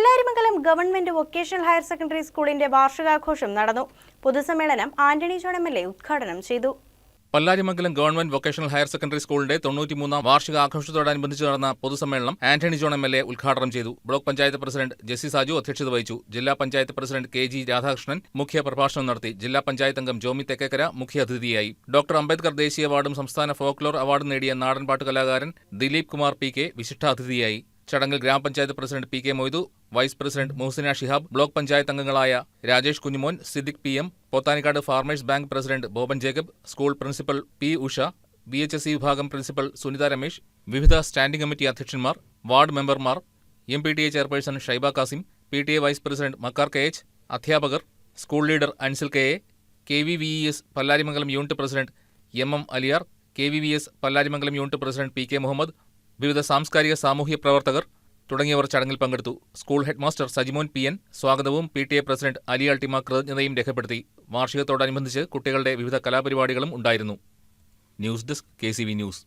Pallarimangalam government vocational higher secondary സ്കൂളിന്റെ വാർഷികാഘോഷം നടന്നു. പൊതുസമ്മേളനം Antony John M L A ഉദ്ഘാടനം ചെയ്തു. Pallarimangalam government vocational higher secondary സ്കൂളിന്റെ തൊണ്ണൂറ്റിമൂന്നാം വാർഷികാഘോഷത്തോടനുബന്ധിച്ച് നടന്ന പൊതുസമ്മേളനം Antony John M L A ഉദ്ഘാടനം ചെയ്തു. ബ്ലോക്ക് പഞ്ചായത്ത് പ്രസിഡന്റ് ജെസ്സി സാജു അധ്യക്ഷത വഹിച്ചു. ജില്ലാ panchayat president K G Radhakrishnan മുഖ്യ പ്രഭാഷണം നടത്തി. ജില്ലാ പഞ്ചായത്ത് അംഗം ജോമി തെക്കേക്കര മുഖ്യാതിഥിയായി ഡോക്ടർ അംബേദ്കർ ദേശീയ അവാർഡും സംസ്ഥാന ഫോക്ലോർ അവാർഡും നേടിയ നാടൻപാട്ട് കലാകാരൻ ദിലീപ് കുമാർ പി കെ വിശിഷ്ടാതിഥിയായി. ചടങ്ങിൽ ഗ്രാമപഞ്ചായത്ത് president P K Moidu vice president Muhasina Shihab block panchayat അംഗങ്ങളായ Rajesh Kunjumon Siddique P M Pothanikkad farmers bank president Boban Jacob school principal P Usha B H S C വിഭാഗം principal Sunitha Ramesh വിവിധ standing committee അധ്യക്ഷന്മാർ ward മെമ്പർമാർ M P T A chairperson Shaiba Kasim P T A vice president Makkar K H അധ്യാപകർ school leader Ansil K A K V V E S Pallarimangalam unit president M M Aliyar K V V S Pallarimangalam unit president P K Muhammad വിവിധ സാംസ്കാരിക സാമൂഹ്യ പ്രവർത്തകർ തുടങ്ങിയവർ ചടങ്ങിൽ പങ്കെടുത്തു. School headmaster Sajimon P N സ്വാഗതവും P T A president Ali Altima കൃതജ്ഞതയും രേഖപ്പെടുത്തി. വാർഷികത്തോടനുബന്ധിച്ച് കുട്ടികളുടെ വിവിധ കലാപരിപാടികളും ഉണ്ടായിരുന്നു. News desk K news.